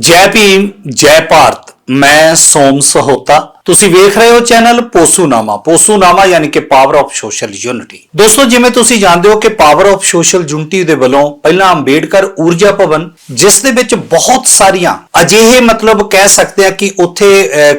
ਜੈ ਭੀਮ ਜੈ ਭਾਰਤ ਮੈਂ ਸੋਮ ਸਹੋਤਾ। ਤੁਸੀਂ ਵੇਖ ਰਹੇ ਹੋ ਚੈਨਲ ਪੋਸੂਨਾਮਾ। ਪੋਸੂਨਾਮਾ ਯਾਨੀ ਕਿ ਪਾਵਰ ਆਫ ਸੋਸ਼ਲ ਯੂਨਿਟੀ ਦੋਸਤੋ, ਜਿਵੇਂ ਤੁਸੀਂ ਜਾਣਦੇ ਹੋ ਕਿ ਪਾਵਰ ਆਫ ਸੋਸ਼ਲ ਯੂਨਿਟੀ ਦੇ ਵੱਲੋਂ ਪਹਿਲਾਂ ਅੰਬੇਡਕਰ ਊਰਜਾ ਭਵਨ, ਜਿਸ ਦੇ ਵਿੱਚ ਬਹੁਤ ਸਾਰੀਆਂ ਅਜਿਹੇ ਮਤਲਬ ਕਹਿ ਸਕਦੇ ਆ ਕਿ ਉੱਥੇ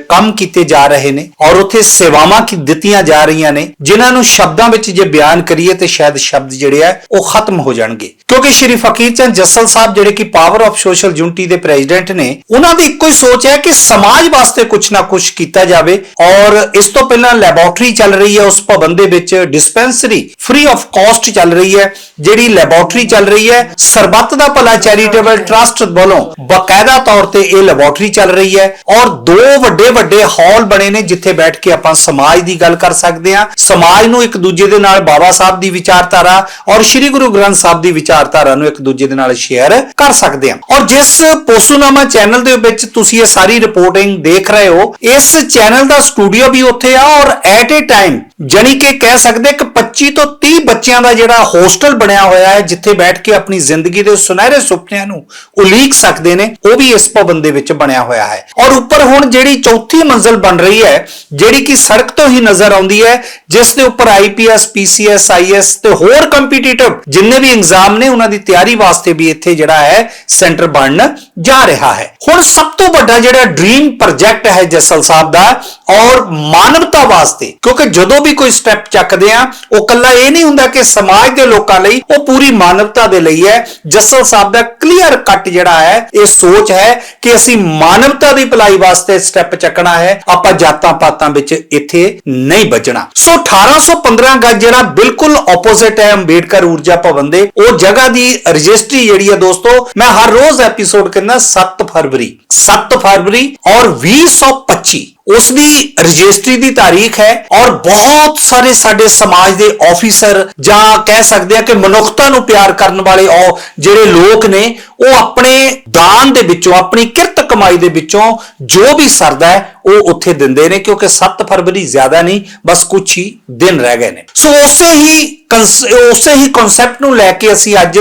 ਕੰਮ ਕੀਤੇ ਜਾ ਰਹੇ ਨੇ ਔਰ ਉੱਥੇ ਸੇਵਾਵਾਂ ਕੀ ਦਿੱਤੀਆਂ ਜਾ ਰਹੀਆਂ ਨੇ, ਜਿਨ੍ਹਾਂ ਨੂੰ ਸ਼ਬਦਾਂ ਵਿੱਚ ਜੇ ਬਿਆਨ ਕਰੀਏ ਤੇ ਸ਼ਾਇਦ ਸ਼ਬਦ ਜਿਹੜੇ ਆ, ਉਹ ਖਤਮ ਹੋ ਜਾਣਗੇ। ਕਿਉਂਕਿ ਸ਼੍ਰੀ ਫਕੀਰ ਚੰਦ ਜੱਸਲ ਸਾਹਿਬ ਜਿਹੜੇ ਕਿ ਪਾਵਰ ਆਫ ਸੋਸ਼ਲ ਯੂਨਿਟੀ ਦੇ ਪ੍ਰੈਜ਼ੀਡੈਂਟ ਨੇ, ਉਹਨਾਂ ਦੀ ਇੱਕੋ ਹੀ ਸੋਚ ਹੈ ਕਿ ਸਮਾਜ ਵਾਸਤੇ ਕੁਝ ਨਾ ਕੁਝ ਕੀਤਾ ਜਾ ਜਾਵੇ। ਔਰ ਇਸ ਤੋਂ ਪਹਿਲਾਂ ਲੈਬੋਰਟਰੀ ਚੱਲ ਰਹੀ ਹੈ, ਉਸ ਭਵਨ ਦੇ ਵਿੱਚ ਡਿਸਪੈਂਸਰੀ ਫ੍ਰੀ ਆਫ ਕਾਸਟ ਚੱਲ ਰਹੀ ਹੈ, ਜਿਹੜੀ ਲੈਬੋਰਟਰੀ ਚੱਲ ਰਹੀ ਹੈ। ਸਰਬੱਤ ਦਾ ਭਲਾ ਚੈਰੀਟੇਬਲ ਟਰਸਟ ਵੱਲੋਂ ਬਕਾਇਦਾ ਤੌਰ ਤੇ ਇਹ ਲੈਬੋਰਟਰੀ ਚੱਲ ਰਹੀ ਹੈ। ਔਰ ਦੋ ਵੱਡੇ ਵੱਡੇ ਹਾਲ ਬਣੇ ਨੇ, ਜਿੱਥੇ ਬੈਠ ਕੇ ਆਪਾਂ ਸਮਾਜ ਦੀ ਗੱਲ ਕਰ ਸਕਦੇ ਹਾਂ। ਸਮਾਜ ਨੂੰ ਇੱਕ ਦੂਜੇ ਦੇ ਨਾਲ ਬਾਬਾ ਸਾਹਿਬ ਦੀ ਵਿਚਾਰਧਾਰਾ ਔਰ ਸ੍ਰੀ ਗੁਰੂ ਗ੍ਰੰਥ ਸਾਹਿਬ ਦੀ ਵਿਚਾਰਧਾਰਾ ਨੂੰ ਇੱਕ ਦੂਜੇ ਦੇ ਨਾਲ ਸ਼ੇਅਰ ਕਰ ਸਕਦੇ ਹਾਂ। ਔਰ ਜਿਸ ਪੋਸੂਨਾਮਾ ਚੈਨਲ ਦੇ ਵਿੱਚ ਤੁਸੀਂ ਇਹ ਸਾਰੀ ਰਿਪੋਰਟਿੰਗ ਦੇਖ ਰਹੇ ਹੋ, ਇਸ ਚੈਨਲ ਦਾ ਸਟੂਡੀਓ ਵੀ ਉੱਥੇ ਆ ਔਰ ਐਟ ਏ ਟਾਈਮ ਜਾਨੀ ਕਿ ਕਹਿ ਸਕਦੇ ਕਿ 25 ਤੋਂ 30 ਬੱਚਿਆਂ ਦਾ ਜਿਹੜਾ ਹੋਸਟਲ ਬਣਿਆ ਹੋਇਆ ਹੈ, ਜਿੱਥੇ ਬੈਠ ਕੇ ਆਪਣੀ ਜ਼ਿੰਦਗੀ ਦੇ ਸੁਨਹਿਰੇ ਸੁਪਨਿਆਂ ਨੂੰ ਉਲੀਕ ਸਕਦੇ ਨੇ, ਉਹ ਵੀ ਇਸ ਭਵਨ ਦੇ ਵਿੱਚ ਬਣਿਆ ਹੋਇਆ ਹੈ। ਔਰ ਉੱਪਰ ਹੁਣ ਜਿਹੜੀ ਚੌਥੀ ਮੰਜ਼ਲ ਬਣ ਰਹੀ ਹੈ, ਜਿਹੜੀ ਕਿ ਸੜਕ ਤੋਂ ਹੀ ਨਜ਼ਰ ਆਉਂਦੀ ਹੈ, ਜਿਸ ਦੇ ਉੱਪਰ ਆਈਪੀਐਸ ਪੀਸੀਐਸ ਆਈਐਸ ਤੇ ਹੋਰ ਕੰਪੀਟੀਟਿਵ ਜਿੰਨੇ ਵੀ ਐਗਜ਼ਾਮ ਨੇ, ਉਹਨਾਂ ਦੀ ਤਿਆਰੀ ਵਾਸਤੇ ਵੀ ਇੱਥੇ ਜਿਹੜਾ ਹੈ ਸੈਂਟਰ ਬਣਨ ਜਾ ਰਿਹਾ ਹੈ। ਹੁਣ ਸਭ ਤੋਂ ਵੱਡਾ ਜਿਹੜਾ ਡ੍ਰੀਮ ਪ੍ਰੋਜੈਕਟ ਹੈ, ਜਸਲ ਸਾਹਿਬ ਦਾ ਔਰ ਮਾਨਵਤਾ ਵਾਸਤੇ। ਕਿਉਂਕਿ ਜਦੋਂ ਵੀ ਕੋਈ ਸਟੈਪ ਚੱਕਦੇ ਆ, ਉਹ ਕੱਲਾ ਇਹ ਨਹੀਂ ਹੁੰਦਾ ਕਿ ਸਮਾਜ ਦੇ ਲੋਕਾਂ ਲਈ ਉਹ ਪੂਰੀ ਮਾਨਵਤਾ ਦੇ ਲਈ ਹੈ। ਜਸਲ ਸਾਹਿਬ ਦਾ ਕਲੀਅਰ ਕੱਟ ਜਿਹੜਾ ਹੈ, ਇਹ ਸੋਚ ਹੈ ਕਿ ਅਸੀਂ ਮਾਨਵਤਾ ਦੀ ਭਲਾਈ ਵਾਸਤੇ ਸਟੈਪ ਚੱਕਣਾ ਹੈ। ਆਪਾਂ ਜਾਤਾਂ ਪਾਤਾਂ ਵਿੱਚ ਇੱਥੇ ਨਹੀਂ ਵੱਜਣਾ। ਸੋ 1815 ਗੱਜ ਜਿਹੜਾ ਬਿਲਕੁਲ ਆਪੋਜ਼ਿਟ ਹੈ ਅੰਬੇਡਕਰ ਊਰਜਾ ਭਵਨ ਦੇ, ਉਹ ਜਗ੍ਹਾ ਦੀ ਰਜਿਸਟਰੀ ਜਿਹੜੀ ਹੈ ਦੋਸਤੋ, ਮੈਂ ਹਰ ਰੋਜ਼ ਐਪੀਸੋਡ ਕਹਿੰਦਾ 7 ਫਰਵਰੀ 7 ਫਰਵਰੀ ਔਰ 2025 ਉਸ ਦੀ ਰਜਿਸਟਰੀ ਦੀ ਤਾਰੀਖ ਹੈ ਔਰ ਬਹੁਤ ਸਾਰੇ ਸਾਡੇ ਸਮਾਜ ਦੇ ਆਫੀਸਰ ਜਾਂ ਕਹਿ ਸਕਦੇ ਆ ਕਿ ਮਨੁੱਖਤਾ ਨੂੰ ਪਿਆਰ ਕਰਨ ਵਾਲੇ ਉਹ ਜਿਹੜੇ ਲੋਕ ਨੇ, ਉਹ ਆਪਣੇ ਦਾਨ ਦੇ ਵਿੱਚੋਂ, ਆਪਣੀ ਕਿਰਤ ਕਮਾਈ ਦੇ ਵਿੱਚੋਂ ਜੋ ਵੀ ਸਰਦਾ ਹੈ ਉਹ ਉੱਥੇ ਦਿੰਦੇ ਨੇ ਕਿਉਂਕਿ 7 ਫਰਵਰੀ ਜ਼ਿਆਦਾ ਨਹੀਂ, ਬਸ ਕੁਝ ਹੀ ਦਿਨ ਰਹਿ ਗਏ ਨੇ। ਸੋ ਉਸੇ ਹੀ ਉਸੇ ਹੀ ਕਨਸੈਪਟ ਨੂੰ ਲੈ ਕੇ ਅਸੀਂ ਅੱਜ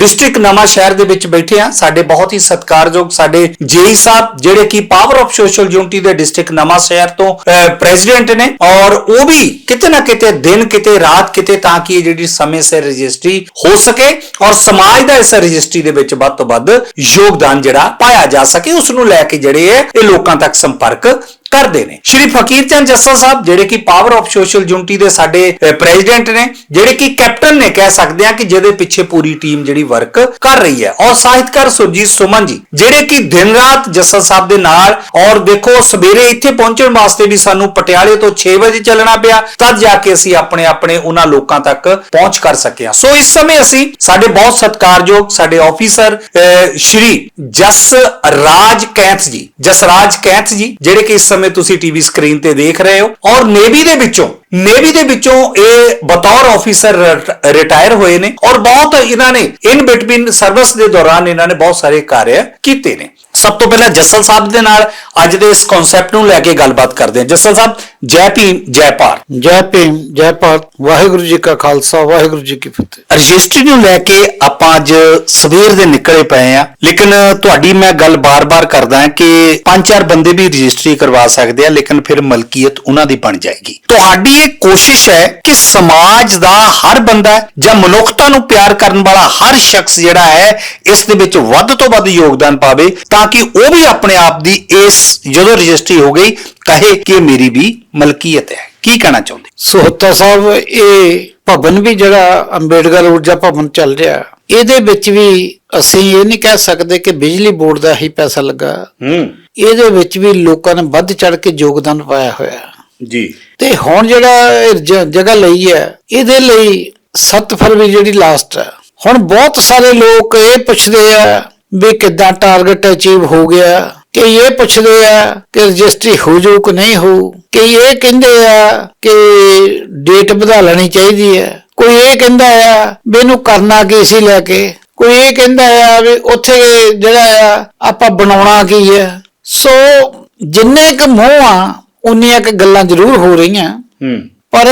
ਡਿਸਟ੍ਰਿਕਟ ਨਵਾਂ ਸ਼ਹਿਰ ਦੇ ਵਿੱਚ ਬੈਠੇ ਹਾਂ। ਸਾਡੇ ਬਹੁਤ ਹੀ ਸਤਿਕਾਰਯੋਗ ਸਾਡੇ ਜੇਈ ਸਾਹਿਬ, ਜਿਹੜੇ ਕਿ ਪਾਵਰ ਆਫ ਸੋਸ਼ਲ ਯੂਨਿਟੀ ਦੇ ਡਿਸਟ੍ਰਿਕਟ ਨਵਾਂ ਸ਼ਹਿਰ ਤੋਂ ਪ੍ਰੈਜ਼ੀਡੈਂਟ ਨੇ। ਔਰ ਉਹ ਵੀ ਕਿਤੇ ਨਾ ਕਿਤੇ ਦਿਨ, ਕਿਤੇ ਰਾਤ, ਕਿਤੇ ਤਾਂ ਕਿ ਇਹ ਜਿਹੜੀ ਸਮੇਂ ਸਿਰ ਰਜਿਸਟਰੀ ਹੋ ਸਕੇ ਔਰ ਸਮਾਜ ਦਾ ਇਸ ਰਜਿਸਟਰੀ ਦੇ ਵਿੱਚ ਵੱਧ ਤੋਂ ਵੱਧ ਯੋਗਦਾਨ ਜਿਹੜਾ ਪਾਇਆ ਜਾ ਸਕੇ, ਉਸ ਨੂੰ ਲੈ ਕੇ ਜਿਹੜੇ ਹੈ ਇਹ ਲੋਕਾਂ ਤੱਕ ਸੰਪਰਕ ਕਰਦੇ ਨੇ। ਸ਼੍ਰੀ ਫਕੀਰ ਚੰਦ ਜੱਸਾ ਸਾਹਿਬ, ਜਿਹੜੇ ਕਿ ਪਾਵਰ ਆਫ ਸੋਸ਼ਲ ਯੂਨਿਟੀ ਦੇ ਸਾਡੇ ਪ੍ਰੈਜ਼ੀਡੈਂਟ ਨੇ, ਜਿਹੜੇ ਕਿ ਕੈਪਟਨ ਨੇ ਕਹਿ ਸਕਦੇ ਆ ਕਿ ਜਿਹਦੇ ਪਿੱਛੇ ਪੂਰੀ ਟੀਮ ਜਿਹੜੀ ਵਰਕ ਕਰ ਰਹੀ ਹੈ। ਔਰ ਸਾਹਿਤਕਾਰ ਸੁਰਜੀਤ ਸੁਮਨ ਜੀ, ਜਿਹੜੇ ਕਿ ਦਿਨ ਰਾਤ ਜੱਸਲ ਸਾਹਿਬ ਦੇ ਨਾਲ, ਔਰ ਦੇਖੋ ਸਵੇਰੇ ਇੱਥੇ ਪਹੁੰਚਣ ਵਾਸਤੇ ਵੀ ਸਾਨੂੰ ਪਟਿਆਲੇ ਤੋਂ 6 ਵਜੇ ਚੱਲਣਾ ਪਿਆ, ਤਦ ਜਾ ਕੇ ਅਸੀਂ ਆਪਣੇ ਆਪਣੇ ਉਹਨਾਂ ਲੋਕਾਂ ਤੱਕ ਪਹੁੰਚ ਕਰ ਸਕੇ ਹਾਂ ਸੋ ਇਸ ਸਮੇਂ ਅਸੀਂ ਸਾਡੇ ਬਹੁਤ ਸਤਿਕਾਰਯੋਗ ਸਾਡੇ ਆਫੀਸਰ ਸ਼੍ਰੀ ਜਸ ਰਾਜ ਕੈਂਥ ਜੀ ਜਸਰਾਜ ਕੈਂਥ ਜੀ, ਜਿਹੜੇ ਕਿ ਇਸ ਸਮੇਂ ਤੁਸੀਂ ਟੀਵੀ ਸਕਰੀਨ ਤੇ ਦੇਖ ਰਹੇ ਹੋ ਔਰ ਨੇਵੀ ਦੇ ਵਿੱਚੋਂ ਨੇਵੀ ਦੇ ਵਿੱਚੋਂ ਇਹ ਬਤੌਰ ਆਫੀਸਰ ਰਿਟਾਇਰ ਹੋਏ ਨੇ ਔਰ ਬਹੁਤ ਇਹਨਾਂ ਨੇ ਇਨ ਬਿਟਵੀਨ ਸਰਵਿਸ ਦੇ ਦੌਰਾਨ ਇਹਨਾਂ ਨੇ ਬਹੁਤ ਸਾਰੇ ਕਾਰਜ ਕੀਤੇ ਨੇ। ਸਭ ਤੋਂ ਪਹਿਲਾਂ ਜੱਸਲ ਸਾਹਿਬ ਦੇ ਨਾਲ ਅੱਜ ਦੇ ਇਸ ਕਨਸੈਪਟ ਨੂੰ ਲੈ ਕੇ ਗੱਲਬਾਤ ਕਰਦੇ ਹਾਂ। ਜੱਸਲ ਸਾਹਿਬ ਜੈ ਭੀਮ ਜੈ ਭਾਰਤ। ਜੈ ਭੀਮ ਜੈ ਭਾਰਤ। ਵਾਹਿਗੁਰੂ ਜੀ ਕਾ ਖਾਲਸਾ ਵਾਹਿਗੁਰੂ ਜੀ ਕੀ ਫਤਿਹ। ਰਜਿਸਟਰੀ ਨੂੰ ਲੈ ਕੇ ਆਪਾਂ ਅੱਜ ਸਵੇਰ ਦੇ ਨਿਕਲੇ ਪਏ ਆ ਲੇਕਿਨ ਤੁਹਾਡੀ ਮੈਂ ਗੱਲ ਬਾਰ-ਬਾਰ ਕਰਦਾ ਹਾਂ ਕਿ ਪੰਜ ਚਾਰ ਬੰਦੇ ਵੀ ਰਜਿਸਟਰੀ ਕਰਵਾ ਸਕਦੇ ਆ ਲੇਕਿਨ ਫਿਰ ਮਲਕੀਅਤ ਉਹਨਾਂ ਦੀ ਬਣ ਜਾਏਗੀ। ਤੁਹਾਡੀ ਇਹ ਕੋਸ਼ਿਸ਼ ਹੈ ਕਿ ਸਮਾਜ ਦਾ ਹਰ ਬੰਦਾ ਜਾਂ ਮਨੁੱਖਤਾ ਨੂੰ ਪਿਆਰ ਕਰਨ ਵਾਲਾ ਹਰ ਸ਼ਖਸ ਜਿਹੜਾ ਹੈ ਇਸ ਦੇ ਵਿੱਚ ਵੱਧ ਤੋਂ ਵੱਧ ਯੋਗਦਾਨ ਪਾਵੇ ਤਾਂ ਕਿ ਉਹ ਵੀ ਆਪਣੇ ਆਪ ਦੀ ਇਸ ਜਦੋਂ ਰਜਿਸਟਰੀ ਹੋ ਗਈ ਕਹੇ ਕਿ ਮੇਰੀ ਵੀ ਮਲਕੀਅਤ ਹੈ। ਕੀ ਕਹਿਣਾ ਚਾਹੁੰਦੇ? ਸੋਹਤਾ ਸਾਹਿਬ ਇਹ ਭਵਨ ਵੀ ਜਿਹੜਾ ਅੰਬੇਡਕਰ ਊਰਜਾ ਭਵਨ ਚੱਲ ਰਿਹਾ ਇਹਦੇ ਵਿੱਚ ਵੀ ਅਸੀਂ ਇਹ ਨਹੀਂ ਕਹਿ ਸਕਦੇ ਕਿ ਬਿਜਲੀ ਬੋਰਡ ਦਾ ਹੀ ਪੈਸਾ ਲੱਗਾ। ਹੂੰ। ਇਹਦੇ ਵਿੱਚ ਵੀ ਲੋਕਾਂ ਨੇ ਵੱਧ ਚੜ ਕੇ ਯੋਗਦਾਨ ਪਾਇਆ ਹੋਇਆ। ਜੀ। ਤੇ ਹੁਣ ਜਿਹੜਾ ਜਗ੍ਹਾ ਲਈ ਹੈ ਇਹਦੇ ਲਈ 7 ਫਰਵਰੀ ਜਿਹੜੀ ਲਾਸਟ ਹੈ। ਹੁਣ ਬਹੁਤ ਸਾਰੇ ਲੋਕ ਇਹ ਪੁੱਛਦੇ ਆ ਵੀ ਕਿੱਦਾਂ ਟਾਰਗੇਟ ਅਚੀਵ ਹੋ ਗਿਆ ਕਿ ਇਹ ਪੁੱਛਦੇ ਆ ਕਿ ਰਜਿਸਟਰੀ ਹੋ ਜਾਊ ਕਿ ਨਹੀਂ ਹੋ ਕਿ ਇਹ ਕਹਿੰਦੇ ਆ ਕਿ ਡੇਟ ਵਧਾ ਲੈਣੀ ਚਾਹੀਦੀ ਹੈ। ਕੋਈ ਇਹ ਕਹਿੰਦਾ ਆ ਵੀ ਇਹਨੂੰ ਕਰਨਾ ਕੀ ਸੀ ਲੈ ਕੇ? ਕੋਈ ਇਹ ਕਹਿੰਦਾ ਆ ਵੀ ਉੱਥੇ ਜਿਹੜਾ ਆ ਆਪਾਂ ਬਣਾਉਣਾ ਕੀ ਹੈ? ਸੋ ਜਿੰਨੇ ਕੁ ਮੋਹ ਆ ਉਨੀਆਂ ਕੁ ਗੱਲਾਂ ਜ਼ਰੂਰ ਹੋ ਰਹੀਆਂ। ਹੂੰ। ਪਰ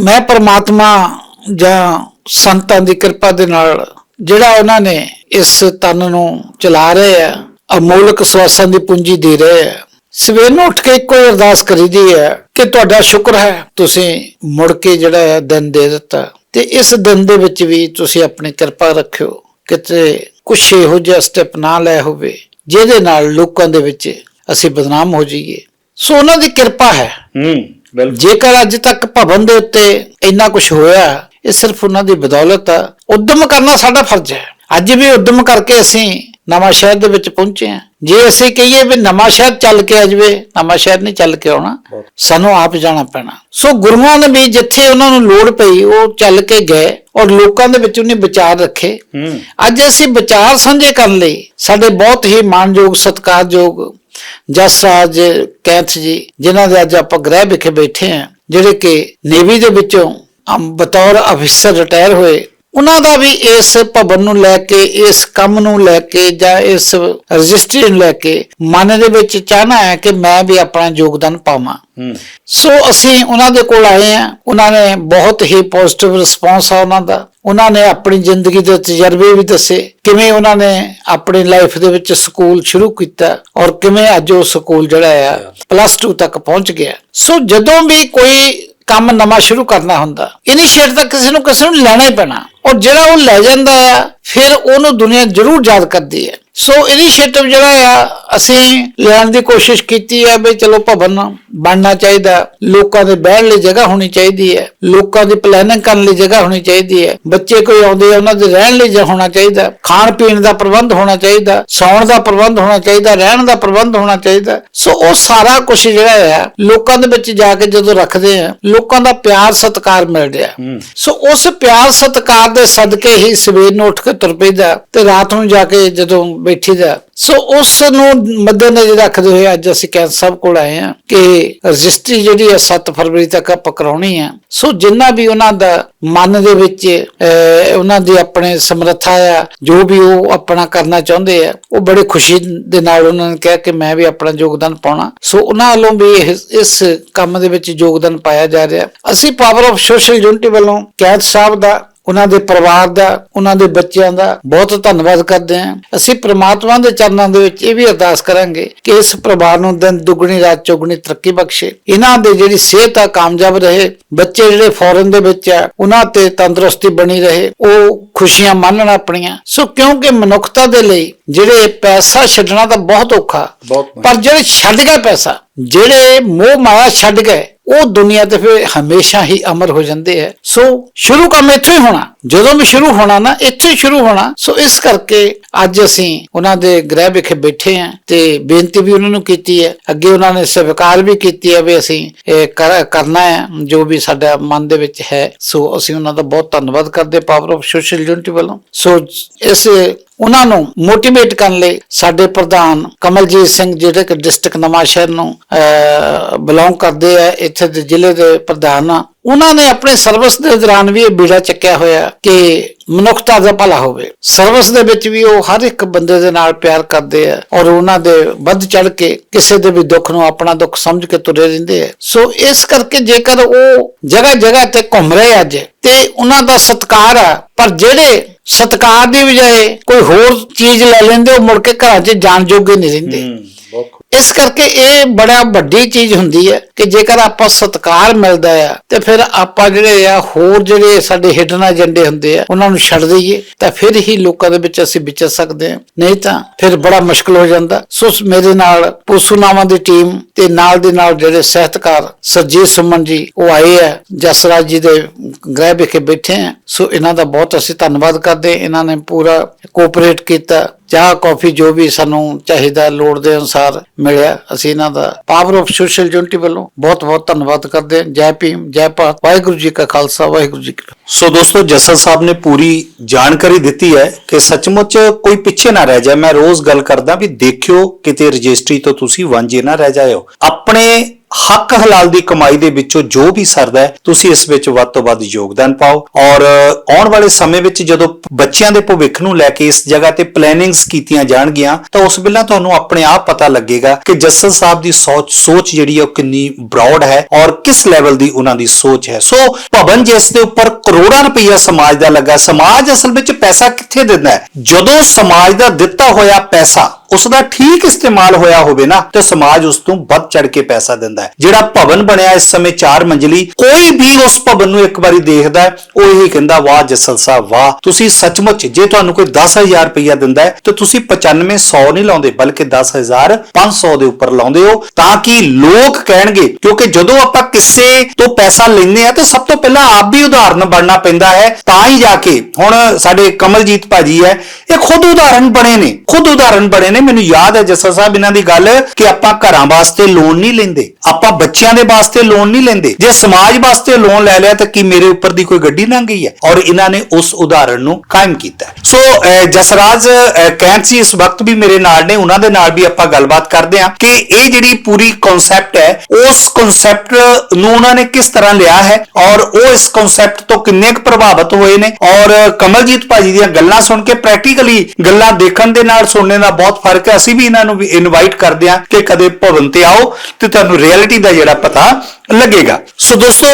ਮੈਂ ਪ੍ਰਮਾਤਮਾ ਜਾਂ ਸੰਤਾਂ ਦੀ ਕਿਰਪਾ ਦੇ ਨਾਲ ਜਿਹੜਾ ਉਹਨਾਂ ਨੇ ਇਸ ਤਨ ਨੂੰ ਚਲਾ ਰਹੇ ਆ ਅਮੋਲਕ ਸਵਾਸਾਂ ਦੀ ਪੂੰਜੀ ਦੇ ਰਹੇ ਆ। ਸਵੇਰ ਨੂੰ ਉੱਠ ਕੇ ਇੱਕੋ ਅਰਦਾਸ ਕਰੀਦੀ ਹੈ ਕਿ ਤੁਹਾਡਾ ਸ਼ੁਕਰ ਹੈ ਤੁਸੀਂ ਮੁੜ ਕੇ ਜਿਹੜਾ ਹੈ ਦਿਨ ਦੇ ਦਿੱਤਾ। ਤੇ ਇਸ ਦਿਨ ਦੇ ਵਿੱਚ ਵੀ ਤੁਸੀਂ ਆਪਣੀ ਕਿਰਪਾ ਰੱਖਿਓ ਕਿਤੇ ਕੁਛ ਇਹੋ ਜਿਹਾ ਸਟੈਪ ਨਾ ਲੈ ਹੋਵੇ ਜਿਹਦੇ ਨਾਲ ਲੋਕਾਂ ਦੇ ਵਿੱਚ ਅਸੀਂ ਬਦਨਾਮ ਹੋ ਜਾਈਏ। ਸੋ ਉਹਨਾਂ ਦੀ ਕਿਰਪਾ ਹੈ। ਹੂੰ ਜੇਕਰ ਅੱਜ ਤੱਕ ਭਵਨ ਦੇ ਉੱਤੇ ਇੰਨਾ ਕੁਝ ਹੋਇਆ ਇਹ ਸਿਰਫ ਉਹਨਾਂ ਦੀ ਬਦੌਲਤ ਆ। ਉਦਮ ਕਰਨਾ ਸਾਡਾ ਫਰਜ਼ ਹੈ। ਅੱਜ ਵੀ ਉਦਮ ਕਰਕੇ ਅਸੀਂ ਨਵਾਂ ਸ਼ਹਿਰ ਦੇ ਵਿੱਚ ਪਹੁੰਚੇ ਹਾਂ। ਜੇ ਅਸੀਂ ਕਹੀਏ ਵੀ ਨਵਾਂ ਸ਼ਹਿਰ ਚੱਲ ਕੇ ਆ ਜਾਵੇ ਨਵਾਂ ਸ਼ਹਿਰ ਨਹੀਂ ਚੱਲ ਕੇ ਆਉਣਾ ਸਾਨੂੰ ਆਪ ਜਾਣਾ ਪੈਣਾ। ਸੋ ਗੁਰੂਆਂ ਨੇ ਵੀ ਜਿੱਥੇ ਉਹਨਾਂ ਨੂੰ ਲੋੜ ਪਈ ਉਹ ਚੱਲ ਕੇ ਗਏ ਔਰ ਲੋਕਾਂ ਦੇ ਵਿੱਚ ਉਹਨੇ ਵਿਚਾਰ ਰੱਖੇ। ਅੱਜ ਅਸੀਂ ਵਿਚਾਰ ਸਾਂਝੇ ਕਰਨ ਲਈ ਸਾਡੇ ਬਹੁਤ ਹੀ ਮਾਣਯੋਗ ਸਤਿਕਾਰਯੋਗ ਜਸ ਰਾਜ ਕੈਂਥ ਜੀ ਜਿਨ੍ਹਾਂ ਦੇ ਅੱਜ ਆਪਾਂ ਗ੍ਰਹਿ ਵਿਖੇ ਬੈਠੇ ਹਾਂ ਜਿਹੜੇ ਕਿ ਨੇਵੀ ਦੇ ਵਿੱਚੋਂ ਬਤੌਰ ਅਫੀਸਰ ਰਿਟਾਇਰ ਹੋਏ ਉਹਨਾਂ ਦਾ ਵੀ ਇਸ ਭਵਨ ਨੂੰ ਲੈ ਕੇ ਇਸ ਕੰਮ ਨੂੰ ਲੈ ਕੇ ਜਾਂ ਇਸ ਰਜਿਸਟਰੀ ਨੂੰ ਲੈ ਕੇ ਮਨ ਦੇ ਵਿੱਚ ਚਾਹਨਾ ਹੈ ਕਿ ਮੈਂ ਵੀ ਆਪਣਾ ਯੋਗਦਾਨ ਪਾਵਾਂ। ਸੋ ਅਸੀਂ ਉਹਨਾਂ ਦੇ ਕੋਲ ਆਏ ਆ ਉਹਨਾਂ ਨੇ ਬਹੁਤ ਹੀ ਪੋਜ਼ਿਟਿਵ ਰਿਸਪੌਂਸ ਆ ਉਹਨਾਂ ਦਾ। ਉਹਨਾਂ ਨੇ ਆਪਣੀ ਜ਼ਿੰਦਗੀ ਦੇ ਤਜਰਬੇ ਵੀ ਦੱਸੇ। ਕਿਵੇਂ ਉਹਨਾਂ ਨੇ ਆਪਣੀ ਲਾਈਫ ਦੇ ਵਿੱਚ ਸਕੂਲ ਸ਼ੁਰੂ ਕੀਤਾ ਔਰ ਕਿਵੇਂ ਅੱਜ ਉਹ ਸਕੂਲ ਜਿਹੜਾ ਆ ਪਲੱਸ 2 ਤੱਕ ਪਹੁੰਚ ਗਿਆ। ਸੋ ਜਦੋਂ ਵੀ ਕੋਈ ਕੰਮ ਨਵਾਂ ਸ਼ੁਰੂ ਕਰਨਾ ਹੁੰਦਾ। ਇਨੀਸ਼ੀਏਟ ਤਾਂ ਕਿਸੇ ਨੂੰ ਕਿਸੇ ਨੂੰ ਲੈਣਾ ਹੀ ਪੈਣਾ। ਔਰ ਜਿਹੜਾ ਉਹ ਲੈ ਜਾਂਦਾ ਆ ਫਿਰ ਉਹਨੂੰ ਦੁਨੀਆ ਜ਼ਰੂਰ ਯਾਦ ਕਰਦੀ ਹੈ। ਸੋ ਇਨੀਸ਼ੀਏਟਿਵ ਜਿਹੜਾ ਆ ਅਸੀਂ ਲੈਣ ਦੀ ਕੋਸ਼ਿਸ਼ ਕੀਤੀ ਹੈ ਵੀ ਚਲੋ ਭਵਨ ਬਣਨਾ ਚਾਹੀਦਾ ਲੋਕਾਂ ਦੇ ਬਹਿਣ ਲਈ ਜਗ੍ਹਾ ਹੋਣੀ ਚਾਹੀਦੀ ਹੈ। ਲੋਕਾਂ ਦੀ ਪਲੈਨਿੰਗ ਕਰਨ ਲਈ ਜਗ੍ਹਾ ਹੋਣੀ ਚਾਹੀਦੀ ਹੈ। ਬੱਚੇ ਕੋਈ ਆਉਂਦੇ ਆ ਉਹਨਾਂ ਦੇ ਰਹਿਣ ਲਈ ਜਗ੍ਹਾ ਹੋਣਾ ਚਾਹੀਦਾ ਖਾਣ ਪੀਣ ਦਾ ਪ੍ਰਬੰਧ ਹੋਣਾ ਚਾਹੀਦਾ ਸੌਣ ਦਾ ਪ੍ਰਬੰਧ ਹੋਣਾ ਚਾਹੀਦਾ ਰਹਿਣ ਦਾ ਪ੍ਰਬੰਧ ਹੋਣਾ ਚਾਹੀਦਾ ਸੋ ਉਹ ਸਾਰਾ ਕੁਝ ਜਿਹੜਾ ਆ ਲੋਕਾਂ ਦੇ ਵਿੱਚ ਜਾ ਕੇ ਜਦੋਂ ਰੱਖਦੇ ਆ ਲੋਕਾਂ ਦਾ ਪਿਆਰ ਸਤਿਕਾਰ ਮਿਲ ਰਿਹਾ ਸੋ ਉਸ ਪਿਆਰ ਸਤਿਕਾਰ ਦੇ ਸਦਕੇ ਹੀ ਸਵੇਰ ਨੂੰ ਉੱਠ ਕੇ ਤੁਰ ਪੈਦਾ ਤੇ ਰਾਤ ਨੂੰ ਜਾ ਕੇ ਜਦੋਂ ਬੈਠੀਦਾ ਸੋ ਉਸ ਨੂੰ ਮੱਦੇਨਜ਼ਰ ਰੱਖਦੇ ਹੋਏ, ਅੱਜ ਅਸੀਂ ਕੈਂਸ ਸਾਹਿਬ ਕੋਲ ਆਏ ਹਾਂ ਕਿ ਰਜਿਸਟਰੀ ਜਿਹੜੀ ਹੈ 7 ਫਰਵਰੀ ਤੱਕ ਆਪਾਂ ਕਰਾਉਣੀ ਹੈ। ਸੋ ਜਿੰਨਾ ਵੀ ਉਹਨਾਂ ਦਾ ਮਨ ਦੇ ਵਿੱਚ ਉਹਨਾਂ ਦੀ ਆਪਣੇ ਸਮਰੱਥਾ ਆ, ਜੋ ਵੀ ਉਹ ਆਪਣਾ ਕਰਨਾ ਚਾਹੁੰਦੇ ਆ, ਉਹ ਬੜੇ ਖੁਸ਼ੀ ਦੇ ਨਾਲ ਉਹਨਾਂ ਨੇ ਕਿਹਾ ਕਿ ਮੈਂ ਵੀ ਆਪਣਾ ਯੋਗਦਾਨ ਪਾਉਣਾ। ਸੋ ਉਹਨਾਂ ਵੱਲੋਂ ਵੀ ਇਸ ਇਸ ਕੰਮ ਦੇ ਵਿੱਚ ਯੋਗਦਾਨ ਪਾਇਆ ਜਾ ਰਿਹਾ। ਅਸੀਂ ਪਾਵਰ ਆਫ ਸੋਸ਼ਲ ਯੂਨਿਟੀ ਵੱਲੋਂ ਕੈਦ ਸਾਹਿਬ ਦਾ ਉਹਨਾਂ ਦੇ ਪਰਿਵਾਰ ਦਾ ਉਹਨਾਂ ਦੇ ਬੱਚਿਆਂ ਦਾ ਬਹੁਤ ਧੰਨਵਾਦ ਕਰਦੇ ਹਾਂ। ਅਸੀਂ ਪ੍ਰਮਾਤਮਾ ਦੇ ਚਰਨਾਂ ਦੇ ਵਿੱਚ ਇਹ ਵੀ ਅਰਦਾਸ ਕਰਾਂਗੇ ਕਿ ਇਸ ਪਰਿਵਾਰ ਨੂੰ ਦਿਨ ਦੁੱਗਣੀ ਰਾਤ ਚੌਗਣੀ ਤਰੱਕੀ ਬਖਸ਼ੇ। ਇਹਨਾਂ ਦੇ ਜਿਹੜੀ ਸਿਹਤ ਆ ਕਾਮਯਾਬ ਰਹੇ ਬੱਚੇ ਜਿਹੜੇ ਫੋਰਨ ਦੇ ਵਿੱਚ ਆ ਉਹਨਾਂ ਤੇ ਤੰਦਰੁਸਤੀ ਬਣੀ ਰਹੇ ਉਹ ਖੁਸ਼ੀਆਂ ਮੰਨਣ ਆਪਣੀਆਂ। ਸੋ ਕਿਉਂਕਿ ਮਨੁੱਖਤਾ ਦੇ ਲਈ ਜਿਹੜੇ ਪੈਸਾ ਛੱਡਣਾ ਤਾਂ ਬਹੁਤ ਔਖਾ ਪਰ ਜਿਹੜੇ ਛੱਡ ਗਏ ਪੈਸਾ ਜਿਹੜੇ ਮੋਹ ਮਾਇਆ ਛੱਡ ਗਏ, ਉਹ ਦੁਨੀਆ ਤੇ ਫਿਰ ਹਮੇਸ਼ਾ ਹੀ ਅਮਰ ਹੋ ਜਾਂਦੇ ਹੈ। ਸੋ ਸ਼ੁਰੂ ਕੰਮ ਇੱਥੋਂ ਹੀ ਹੋਣਾ। ਜਦੋਂ ਵੀ ਸ਼ੁਰੂ ਹੋਣਾ ਨਾ, ਇੱਥੋਂ ਹੀ ਸ਼ੁਰੂ ਹੋਣਾ। ਸੋ ਇਸ ਕਰਕੇ ਅੱਜ ਅਸੀਂ ਉਹਨਾਂ ਦੇ ਗ੍ਰਹਿ ਵਿਖੇ ਬੈਠੇ ਹਾਂ ਤੇ ਬੇਨਤੀ ਵੀ ਉਹਨਾਂ ਨੂੰ ਕੀਤੀ ਹੈ। ਅੱਗੇ ਉਹਨਾਂ ਨੇ ਸਵੀਕਾਰ ਵੀ ਕੀਤੀ ਹੈ ਵੀ ਅਸੀਂ ਇਹ ਕਰਨਾ ਹੈ, ਜੋ ਵੀ ਸਾਡਾ ਮਨ ਦੇ ਵਿੱਚ ਹੈ। ਸੋ ਅਸੀਂ ਉਹਨਾਂ ਦਾ ਬਹੁਤ ਧੰਨਵਾਦ ਕਰਦੇ ਪਾਵਰ ਆਫ ਸੋਸ਼ਲ ਯੂਨਿਟੀ ਵੱਲੋਂ। ਸੋ ਇਸ ਉਹਨਾਂ ਨੂੰ ਮੋਟੀਵੇਟ ਕਰਨ ਲਈ ਸਾਡੇ ਪ੍ਰਧਾਨ ਕਮਲਜੀਤ ਸਿੰਘ ਜਿਹੜੇ ਕਿ ਡਿਸਟ੍ਰਿਕਟ ਨਵਾਂਸ਼ਹਿਰ ਨੂੰ ਬਿਲੋਂਗ ਕਰਦੇ ਆ। ਇੱਥੇ ਦੇ ਜ਼ਿਲ੍ਹੇ ਦੇ ਪ੍ਰਧਾਨ ਉਹਨਾਂ ਨੇ ਆਪਣੇ ਸਰਵਿਸ ਦੇ ਦੌਰਾਨ ਵੀ ਇਹ ਬੀੜਾ ਚੱਕਿਆ ਹੋਇਆ ਕਿ ਮਨੁੱਖਤਾ ਦਾ ਭਲਾ ਹੋਵੇ। ਸਰਵਿਸ ਦੇ ਵਿੱਚ ਵੀ ਉਹ ਹਰ ਇੱਕ ਬੰਦੇ ਦੇ ਨਾਲ ਪਿਆਰ ਕਰਦੇ ਆ ਔਰ ਉਹਨਾਂ ਦੇ ਵੱਧ ਚੜ ਕੇ ਕਿਸੇ ਦੇ ਵੀ ਦੁੱਖ ਨੂੰ ਆਪਣਾ ਦੁੱਖ ਸਮਝ ਕੇ ਤੁਰੇ ਰਹਿੰਦੇ ਆ। ਸੋ ਇਸ ਕਰਕੇ ਜੇਕਰ ਉਹ ਜਗ੍ਹਾ ਜਗ੍ਹਾ ਤੇ ਘੁੰਮ ਰਹੇ ਅੱਜ, ਤੇ ਉਹਨਾਂ ਦਾ ਸਤਿਕਾਰ ਆ, ਪਰ ਜਿਹੜੇ ਸਤਿਕਾਰ ਦੀ ਬਜਾਏ ਕੋਈ ਹੋਰ ਚੀਜ਼ ਲੈ ਲੈਂਦੇ, ਉਹ ਮੁੜ ਕੇ ਘਰਾਂ 'ਚ ਜਾਣ ਜੋਗੇ ਨਹੀਂ ਰਹਿੰਦੇ। ਇਸ ਕਰਕੇ ਇਹ ਬੜਾ ਵੱਡੀ ਚੀਜ਼ ਹੁੰਦੀ ਹੈ ਕਿ ਜੇਕਰ ਆਪਾਂ ਸਤਿਕਾਰ ਮਿਲਦਾ ਆ, ਤੇ ਫਿਰ ਆਪਾਂ ਜਿਹੜੇ ਆ, ਹੋਰ ਜਿਹੜੇ ਸਾਡੇ ਹਿਡਨ ਏਜੰਡੇ ਹੁੰਦੇ ਆ, ਉਹਨਾਂ ਨੂੰ ਛੱਡ ਦਈਏ, ਤਾਂ ਫਿਰ ਹੀ ਲੋਕਾਂ ਦੇ ਵਿੱਚ ਅਸੀਂ ਵਿਚਰ ਸਕਦੇ ਹਾਂ। ਨਹੀਂ ਤਾਂ ਫਿਰ ਬੜਾ ਮੁਸ਼ਕਲ ਹੋ ਜਾਂਦਾ। ਸੋ ਮੇਰੇ ਨਾਲ ਪੂਸੂਨਾਵਾਂ ਦੀ ਟੀਮ ਤੇ ਨਾਲ ਦੇ ਨਾਲ ਜਿਹੜੇ ਸਾਹਿਤਕਾਰ ਸਰਜੀਤ ਸੁਮਨ ਜੀ, ਉਹ ਆਏ ਆ, ਜਸਰਾਜ ਜੀ ਦੇ ਗ੍ਰਹਿ ਵਿਖੇ ਬੈਠੇ ਆ। ਸੋ ਇਹਨਾਂ ਦਾ ਬਹੁਤ ਅਸੀਂ ਧੰਨਵਾਦ ਕਰਦੇ ਹਾਂ। ਇਹਨਾਂ ਨੇ ਪੂਰਾ ਕੋਆਪਰੇਟ ਕੀਤਾ। ਚਾਹ ਕਾਫੀ ਜੋ ਵੀ ਸਾਨੂੰ ਚਾਹੀਦਾ ਲੋੜ ਦੇ ਅਨੁਸਾਰ ਮਿਲਿਆ। ਅਸੀਂ ਇਹਨਾਂ ਦਾ ਪਾਵਰ ਆਫ ਸੋਸ਼ਲ ਯੂਨਿਟੀ ਵੱਲੋਂ ਬਹੁਤ ਬਹੁਤ ਧੰਨਵਾਦ ਕਰਦੇ ਹਾਂ। ਜੈ ਭੀਮ, ਜੈ ਭਾਰਤ। ਵਾਹਿਗੁਰੂ ਜੀ ਕਾ ਖਾਲਸਾ, ਵਾਹਿਗੁਰੂ ਜੀ ਕੀ ਸੋ ਦੋਸਤੋ ਜਸਲ ਸਾਹਿਬ ਨੇ ਪੂਰੀ ਜਾਣਕਾਰੀ ਦਿੱਤੀ ਹੈ ਕਿ ਸੱਚਮੁੱਚ ਕੋਈ ਪਿੱਛੇ ਨਾ ਰਹਿ ਜਾਏ। ਮੈਂ ਰੋਜ਼ ਗੱਲ ਕਰਦਾ ਵੀ ਦੇਖਿਓ ਕਿਤੇ ਰਜਿਸਟਰੀ ਤੋਂ ਤੁਸੀਂ ਵਾਂਝੇ ਨਾ ਰਹਿ ਜਾਇਓ। ਆਪਣੇ ਹੱਕ ਹਲਾਲ ਦੀ ਕਮਾਈ ਦੇ ਵਿੱਚੋਂ ਜੋ ਵੀ ਸਰਦਾ ਹੈ, ਤੁਸੀਂ ਇਸ ਵਿੱਚ ਵੱਧ ਤੋਂ ਵੱਧ ਯੋਗਦਾਨ ਪਾਓ। ਔਰ ਆਉਣ ਵਾਲੇ ਸਮੇਂ ਵਿੱਚ ਜਦੋਂ ਬੱਚਿਆਂ ਦੇ ਭਵਿੱਖ ਨੂੰ ਲੈ ਕੇ ਇਸ ਜਗ੍ਹਾ ਤੇ ਪਲੈਨਿੰਗਸ ਕੀਤੀਆਂ ਜਾਣਗੀਆਂ, ਤਾਂ ਉਸ ਵੇਲੇ ਤੁਹਾਨੂੰ ਆਪਣੇ ਆਪ ਪਤਾ ਲੱਗੇਗਾ ਕਿ ਜੱਸਲ ਸਾਹਿਬ ਦੀ ਸੋਚ ਸੋਚ ਜਿਹੜੀ ਹੈ ਉਹ ਕਿੰਨੀ ਬ੍ਰੌਡ ਹੈ ਔਰ ਕਿਸ ਲੈਵਲ ਦੀ ਉਹਨਾਂ ਦੀ ਸੋਚ ਹੈ। ਸੋ ਭਵਨ ਜਿਸ ਦੇ ਉੱਪਰ ਕਰੋੜਾਂ ਰੁਪਈਆ ਸਮਾਜ ਦਾ ਲੱਗਾ। ਸਮਾਜ ਅਸਲ ਵਿੱਚ ਪੈਸਾ ਕਿੱਥੇ ਦਿੰਦਾ ਹੈ? ਜਦੋਂ ਸਮਾਜ ਦਾ ਦਿੱਤਾ ਹੋਇਆ ਪੈਸਾ ਉਸ ਦਾ ਠੀਕ ਇਸਤੇਮਾਲ ਹੋਇਆ ਹੋਵੇ ਨਾ, ਤੇ ਸਮਾਜ ਉਸ ਤੋਂ ਵੱਧ ਚੜ ਕੇ ਪੈਸਾ ਦਿੰਦਾ ਹੈ। ਜਿਹੜਾ ਭਵਨ ਬਣਿਆ ਇਸ ਸਮੇਂ 4 ਮੰਜ਼ਲੀ, ਕੋਈ ਵੀ ਉਸ ਭਵਨ ਨੂੰ ਇੱਕ ਵਾਰੀ ਦੇਖਦਾ ਹੈ, ਉਹ ਇਹੀ ਕਹਿੰਦਾ, ਵਾਹ ਜਸਲ ਸਾਹਿਬ, ਵਾਹ, ਤੁਸੀਂ ਸੱਚਮੁੱਚ ਜੇ ਤੁਹਾਨੂੰ ਕੋਈ 10000 ਰੁਪਇਆ ਦਿੰਦਾ ਹੈ, ਤੇ ਤੁਸੀਂ 9500 ਨਹੀਂ ਲਾਉਂਦੇ, ਬਲਕਿ 10000 500 ਦੇ ਉੱਪਰ ਲਾਉਂਦੇ ਹੋ, ਤਾਂ ਕਿ ਲੋਕ ਕਹਿਣਗੇ, ਕਿਉਂਕਿ ਜਦੋਂ ਆਪਾਂ ਕਿਸੇ ਤੋਂ ਪੈਸਾ ਲੈਂਦੇ ਆ ਤਾਂ ਸਭ ਤੋਂ ਪਹਿਲਾਂ ਆਪ ਵੀ ਉਦਾਹਰਨ ਬਣਨਾ ਪੈਂਦਾ ਹੈ, ਤਾਂ ਹੀ ਜਾ ਕੇ, ਹੁਣ ਸਾਡੇ ਕਮਲਜੀਤ ਭਾਜੀ ਹੈ, ਇਹ ਖੁਦ ਉਦਾਹਰਨ ਬਣੇ ਨੇ, ਖੁਦ ਉਦਾਹਰਨ ਬਣੇ ਨੇ ਮੈਨੂੰ ਯਾਦ ਹੈ ਜੱਸਾ ਸਾਹਿਬ ਇਹਨਾਂ ਦੀ ਗੱਲ ਕਿ ਆਪਾਂ ਘਰਾਂ ਵਾਸਤੇ ਲੋਨ ਨਹੀਂ ਲੈਂਦੇ, ਆਪਾਂ ਬੱਚਿਆਂ ਦੇ ਵਾਸਤੇ ਲੋਨ ਨਹੀਂ ਲੈਂਦੇ। ਜੇ ਸਮਾਜ ਵਾਸਤੇ ਲੋਨ ਲੈ ਲਿਆ ਤਾਂ ਕੀ ਮੇਰੇ ਉੱਪਰ ਦੀ ਕੋਈ ਗੱਡੀ ਲੰਘ ਗਈ ਹੈ? ਔਰ ਇਹਨਾਂ ਨੇ ਉਸ ਉਦਾਹਰਨ ਨੂੰ ਕਾਇਮ ਕੀਤਾ ਸੋ ਜਸਰਾਜ ਕੈਂਟ ਜੀ ਇਸ ਵਕਤ ਵੀ ਮੇਰੇ ਨਾਲ ਨੇ, ਉਹਨਾਂ ਦੇ ਨਾਲ ਵੀ ਆਪਾਂ ਗੱਲਬਾਤ ਕਰਦੇ ਹਾਂ ਕਿ ਇਹ ਜਿਹੜੀ ਪੂਰੀ ਕਨਸੈਪਟ ਹੈ, ਉਸ ਕਨਸੈਪਟ ਨੂੰ ਉਹਨਾਂ ਨੇ ਕਿਸ ਤਰ੍ਹਾਂ ਲਿਆ ਹੈ ਔਰ ਉਹ ਇਸ ਕਨਸੈਪਟ ਤੋਂ ਕਿੰਨੇ ਕੁ ਪ੍ਰਭਾਵਿਤ ਹੋਏ ਨੇ? ਔਰ ਕਮਲਜੀਤ ਭਾਜੀ ਦੀਆਂ ਗੱਲਾਂ ਸੁਣ ਕੇ ਪ੍ਰੈਕਟੀਕਲੀ ਗੱਲਾਂ ਦੇਖਣ ਦੇ ਨਾਲ ਸੁਣਨੇ ਦਾ ਬਹੁਤ ਫ਼ਰਕ ਹੈ। ਅਸੀਂ ਵੀ ਇਹਨਾਂ ਨੂੰ ਵੀ ਇਨਵਾਈਟ ਕਰਦੇ ਹਾਂ ਕਿ ਕਦੇ ਭਵਨ ਤੇ ਆਓ ਤੇ ਤੁਹਾਨੂੰ ਰਿਐਲਿਟੀ ਦਾ ਜਿਹੜਾ ਪਤਾ ਲੱਗੇਗਾ। ਸੋ ਦੋਸਤੋ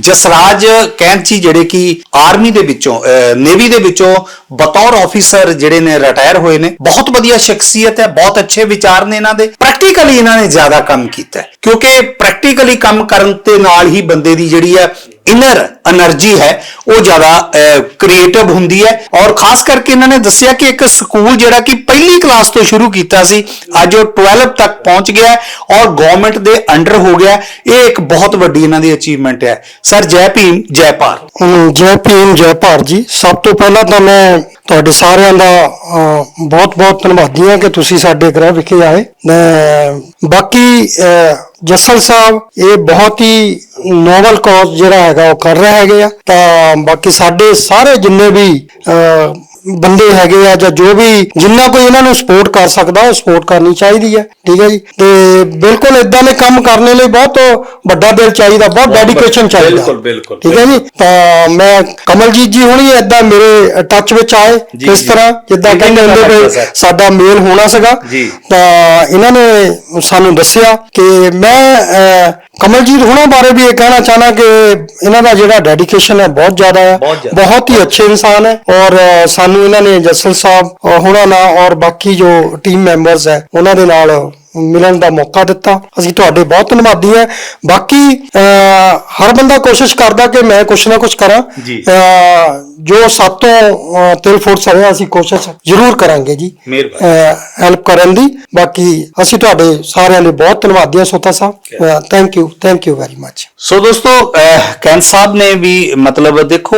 ਜਸਰਾਜ ਕੈਂਚੀ ਜਿਹੜੇ ਕਿ ਆਰਮੀ ਦੇ ਵਿੱਚੋਂ ਨੇਵੀ ਦੇ ਵਿੱਚੋਂ ਬਤੌਰ ਆਫੀਸਰ ਜਿਹੜੇ ਨੇ ਰਿਟਾਇਰ ਹੋਏ ਨੇ। ਬਹੁਤ ਵਧੀਆ ਸ਼ਖਸੀਅਤ ਹੈ, ਬਹੁਤ ਅੱਛੇ ਵਿਚਾਰ ਨੇ ਇਹਨਾਂ ਦੇ। ਪ੍ਰੈਕਟੀਕਲੀ ਇਹਨਾਂ ਨੇ ਜ਼ਿਆਦਾ ਕੰਮ ਕੀਤਾ ਕਿਉਂਕਿ ਪ੍ਰੈਕਟੀਕਲੀ ਕੰਮ ਕਰਨ ਤੇ ਨਾਲ ਹੀ ਬੰਦੇ ਦੀ ਜਿਹੜੀ ਹੈ ਇਨਰ એનર્ਜੀ ਹੈ, ਉਹ ਜ਼ਿਆਦਾ ਕ੍ਰੀਏਟਿਵ ਹੁੰਦੀ ਹੈ। ਔਰ ਖਾਸ ਕਰਕੇ ਇਹਨਾਂ ਨੇ ਦੱਸਿਆ ਕਿ ਇੱਕ ਸਕੂਲ ਜਿਹੜਾ ਕਿ ਪਹਿਲੀ ਕਲਾਸ ਤੋਂ ਸ਼ੁਰੂ ਕੀਤਾ ਸੀ, ਅੱਜ ਉਹ 12 ਤੱਕ ਪਹੁੰਚ ਗਿਆ ਔਰ ਗਵਰਨਮੈਂਟ ਦੇ ਅੰਡਰ ਹੋ ਗਿਆ ਇਹ ਇੱਕ ਬਹੁਤ ਵੱਡੀ ਇਹਨਾਂ ਦੀ ਅਚੀਵਮੈਂਟ ਹੈ। ਸਰ ਜੈ ਭੀਮ, ਜੈ ਭਾਰ ਜੈ ਭੀਮ, ਜੈ ਭਾਰ ਜੀ। ਸਭ ਤੋਂ ਪਹਿਲਾਂ ਤਾਂ ਮੈਂ ਤੁਹਾਡੇ ਸਾਰਿਆਂ ਦਾ ਬਹੁਤ ਬਹੁਤ ਧੰਨਵਾਦੀ ਹਾਂ ਕਿ ਤੁਸੀਂ ਸਾਡੇ ਗ੍ਰਹਿ ਵਿਖੇ ਆਏ। ਮੈਂ ਬਾਕੀ ਅਹ, ਜੱਸਲ ਸਾਹਿਬ ਇਹ ਬਹੁਤ ਹੀ ਨੋਵਲ ਕਾਜ਼ ਜਿਹੜਾ ਹੈਗਾ ਉਹ ਕਰ ਰਹੇ ਹੈਗੇ ਆ। ਤਾਂ ਬਾਕੀ ਸਾਡੇ ਸਾਰੇ ਜਿੰਨੇ ਵੀ ਬੰਦੇ ਹੈਗੇ ਆ ਜਾਂ ਜੋ ਵੀ ਜਿੰਨਾ ਕੋਈ ਇਹਨਾਂ ਨੂੰ ਸਪੋਰਟ ਕਰ ਸਕਦਾ ਉਹ ਸਪੋਰਟ ਕਰਨੀ ਚਾਹੀਦੀ ਹੈ ਠੀਕ ਹੈ ਜੀ ਤੇ ਬਿਲਕੁਲ ਇਦਾਂ ਦੇ ਕੰਮ ਕਰਨ ਲਈ ਬਹੁਤ ਵੱਡਾ ਦਿਲ ਚਾਹੀਦਾ ਬਹੁਤ ਡੈਡੀਕੇਸ਼ਨ ਚਾਹੀਦਾ ਬਿਲਕੁਲ, ਬਿਲਕੁਲ, ਠੀਕ ਹੈ ਜੀ ਤਾਂ ਮੈਂ ਕਮਲਜੀਤ ਜੀ ਹੁਣੀ ਏਦਾਂ ਮੇਰੇ ਟੱਚ ਵਿੱਚ ਆਏ ਇਸ। ਤਰ੍ਹਾਂ ਜਿੱਦਾਂ ਕਹਿੰਦੇ ਹੁੰਦੇ ਵੀ? ਸਾਡਾ ਮੇਲ ਹੋਣਾ ਸੀਗਾ। ਤਾਂ ਇਹਨਾਂ ਨੇ ਸਾਨੂੰ ਦੱਸਿਆ ਕਿ ਮੈਂ ਕਮਲਜੀਤ ਹੁਣਾਂ ਬਾਰੇ ਵੀ ਇਹ ਕਹਿਣਾ ਚਾਹਨਾ ਕਿ ਇਹਨਾਂ ਦਾ ਜਿਹੜਾ ਡੈਡੀਕੇਸ਼ਨ ਹੈ ਬਹੁਤ ਜ਼ਿਆਦਾ ਹੈ ਬਹੁਤ ਜ਼ਿਆਦਾ। ਬਹੁਤ ਹੀ ਅੱਛੇ ਇਨਸਾਨ ਹੈ ਔਰ ਸਾਨੂੰ ਇਹਨਾਂ ਨੇ ਜਸਲ ਸਾਹਿਬ ਅਹ, ਹੁਣਾਂ ਨਾਲ ਔਰ ਬਾਕੀ ਜੋ ਟੀਮ ਮੈਂਬਰਸ ਹੈ ਉਹਨਾਂ ਦੇ ਨਾਲ ਮਿਲਣ ਦਾ ਮੌਕਾ ਦਿੱਤਾ। ਅਸੀਂ ਤੁਹਾਡੇ ਬਹੁਤ ਧੰਨਵਾਦੀ ਹਾਂ। ਬਾਕੀ ਹਰ ਬੰਦਾ ਕੋਸ਼ਿਸ਼ ਕਰਦਾ ਕਿ ਮੈਂ ਕੁਛ ਨਾ ਕੁਛ ਕਰਾਂ। ਜੀ। ਸਾਤੋਂ ਤਿਲ ਫੁੱਟ ਸਕਿਆ ਅਸੀਂ ਕੋਸ਼ਿਸ਼ ਜ਼ਰੂਰ ਕਰਾਂਗੇ ਜੀ। ਹੈਲਪ ਕਰਨ ਦੀ। ਬਾਕੀ ਅਸੀਂ ਤੁਹਾਡੇ ਸਾਰਿਆਂ ਦੇ ਬਹੁਤ ਧੰਨਵਾਦੀ ਹਾਂ ਸੋਤਾ sahib. Thank you thank you very much so ਦੋਸਤੋ ਕੈਂਟ ਸਾਹਿਬ ਨੇ ਵੀ ਮਤਲਬ ਦੇਖੋ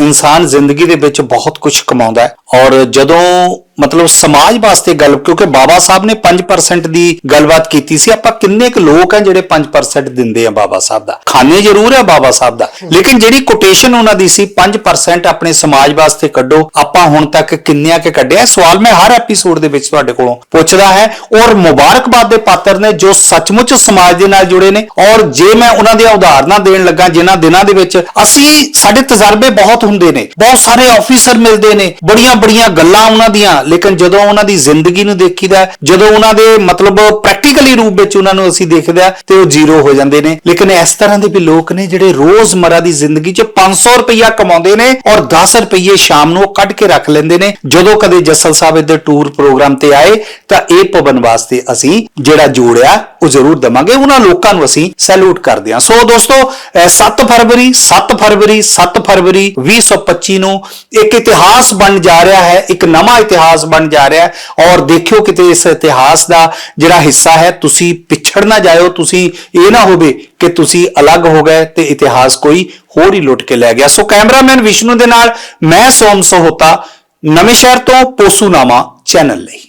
ਇਨਸਾਨ ਜ਼ਿੰਦਗੀ ਦੇ ਵਿੱਚ ਬਹੁਤ ਕੁਝ ਕਮਾਉਂਦਾ ਹੈ। ਔਰ ਜਦੋਂ ਮਤਲਬ ਸਮਾਜ ਵਾਸਤੇ ਗੱਲ ਕਿਉਂਕਿ ਬਾਬਾ ਸਾਹਿਬ ਨੇ 5% ਦੀ ਗੱਲਬਾਤ ਕੀਤੀ ਸੀ। ਆਪਾਂ ਕਿੰਨੇ ਕੁ ਲੋਕ ਆ ਜਿਹੜੇ 5% ਦਿੰਦੇ ਆ ਬਾਬਾ ਸਾਹਿਬ ਦਾ? ਖਾਨੇ ਜ਼ਰੂਰ ਹੈ ਬਾਬਾ ਸਾਹਿਬ ਦਾ। ਲੇਕਿਨ ਜਿਹੜੀ ਕੋਟੇਸ਼ਨ ਉਹਨਾਂ ਦੀ ਸੀ 5% ਆਪਣੇ ਸਮਾਜ ਵਾਸਤੇ ਕੱਢੋ। ਆਪਾਂ ਹੁਣ ਤੱਕ ਕਿੰਨਿਆਂ ਕੇ ਕੱਢਿਆ? ਸਵਾਲ ਮੈਂ ਹਰ ਐਪੀਸੋਡ ਦੇ ਵਿੱਚ ਤੁਹਾਡੇ ਕੋਲੋਂ ਪੁੱਛਦਾ ਹੈ। ਔਰ ਮੁਬਾਰਕਬਾਦ ਦੇ ਪਾਤਰ ਨੇ ਜੋ ਸੱਚਮੁੱਚ ਸਮਾਜ ਦੇ ਨਾਲ ਜੁੜੇ ਨੇ। ਔਰ ਜੇ ਮੈਂ ਉਹਨਾਂ ਦੀਆਂ ਉਦਾਹਰਨਾਂ ਦੇਣ ਲੱਗਾ ਜਿਨ੍ਹਾਂ ਦਿਨਾਂ ਦੇ ਵਿੱਚ ਅਸੀਂ ਸਾਡੇ ਤਜਰਬੇ ਬਹੁਤ ਹੁੰਦੇ ਨੇ। ਬਹੁਤ ਸਾਰੇ ਆਫੀਸਰ ਮਿਲਦੇ ਨੇ। ਬੜੀਆਂ ਬੜੀਆਂ ਗੱਲਾਂ ਉਹਨਾਂ ਦੀਆਂ ਲੇਕਿਨ ਜਦੋਂ ਉਹਨਾਂ ਦੀ ਜ਼ਿੰਦਗੀ ਨੂੰ ਦੇਖੀਦਾ, ਜਦੋਂ ਉਹਨਾਂ ਦੇ ਮਤਲਬ ਪ੍ਰੈਕਟੀਕਲੀ ਰੂਪ ਵਿੱਚ ਉਹਨਾਂ ਨੂੰ ਅਸੀਂ ਦੇਖਦੇ ਆ, ਤੇ ਉਹ ਜ਼ੀਰੋ ਹੋ ਜਾਂਦੇ ਨੇ। ਲੇਕਿਨ ਇਸ ਤਰ੍ਹਾਂ ਦੇ ਵੀ ਲੋਕ ਨੇ ਜਿਹੜੇ ਰੋਜ਼ਮਰਾ ਦੀ ਜ਼ਿੰਦਗੀ 'ਚ 500 ਰੁਪਈਆ ਕਮਾਉਂਦੇ ਨੇ ਔਰ 10 ਰੁਪਈਏ ਸ਼ਾਮ ਨੂੰ ਉਹ ਕੱਢ ਕੇ ਰੱਖ ਲੈਂਦੇ ਨੇ। ਜਦੋਂ ਕਦੇ ਜੱਸਲ ਸਾਹਿਬ ਇੱਧਰ ਟੂਰ ਪ੍ਰੋਗਰਾਮ ਤੇ ਆਏ, ਤਾਂ ਇਹ ਭਵਨ ਵਾਸਤੇ ਅਸੀਂ ਜਿਹੜਾ ਜੋੜਿਆ ਉਹ ਜ਼ਰੂਰ ਦਵਾਂਗੇ। ਉਹਨਾਂ ਲੋਕਾਂ ਨੂੰ ਅਸੀਂ ਸੈਲੂਟ ਕਰਦੇ ਹਾਂ। ਸੋ ਦੋਸਤੋ, ਅਹ 7 ਫਰਵਰੀ 7 ਫਰਵਰੀ 7 ਫਰਵਰੀ 2025 ਨੂੰ ਇੱਕ ਇਤਿਹਾਸ ਬਣ ਜਾ ਰਿਹਾ ਹੈ, ਇੱਕ ਨਵਾਂ ਇਤਿਹਾਸ ਇਤਿਹਾਸ ਬਣ ਜਾ ਰਿਹਾ ਹੈ। ਔਰ ਦੇਖਿਓ ਕਿਤੇ ਇਸ ਇਤਿਹਾਸ ਦਾ ਜਿਹੜਾ ਹਿੱਸਾ ਹੈ, ਤੁਸੀਂ ਪਿਛੜ ਨਾ ਜਾਇਓ, ਤੁਸੀਂ ਇਹ ਨਾ ਹੋਵੇ ਕਿ ਤੁਸੀਂ ਅਲੱਗ ਹੋ ਗਏ ਤੇ ਇਤਿਹਾਸ ਕੋਈ ਹੋਰ ਹੀ ਲੁੱਟ ਕੇ ਲੈ ਗਿਆ। ਸੋ ਕੈਮਰਾਮੈਨ ਵਿਸ਼ਨੂੰ ਦੇ ਨਾਲ ਮੈਂ ਸੋਮ ਸਹੋਤਾ, ਨਵੇਂ ਸ਼ਹਿਰ ਤੋਂ ਪੋਸੂਨਾਮਾ ਚੈਨਲ ਲਈ।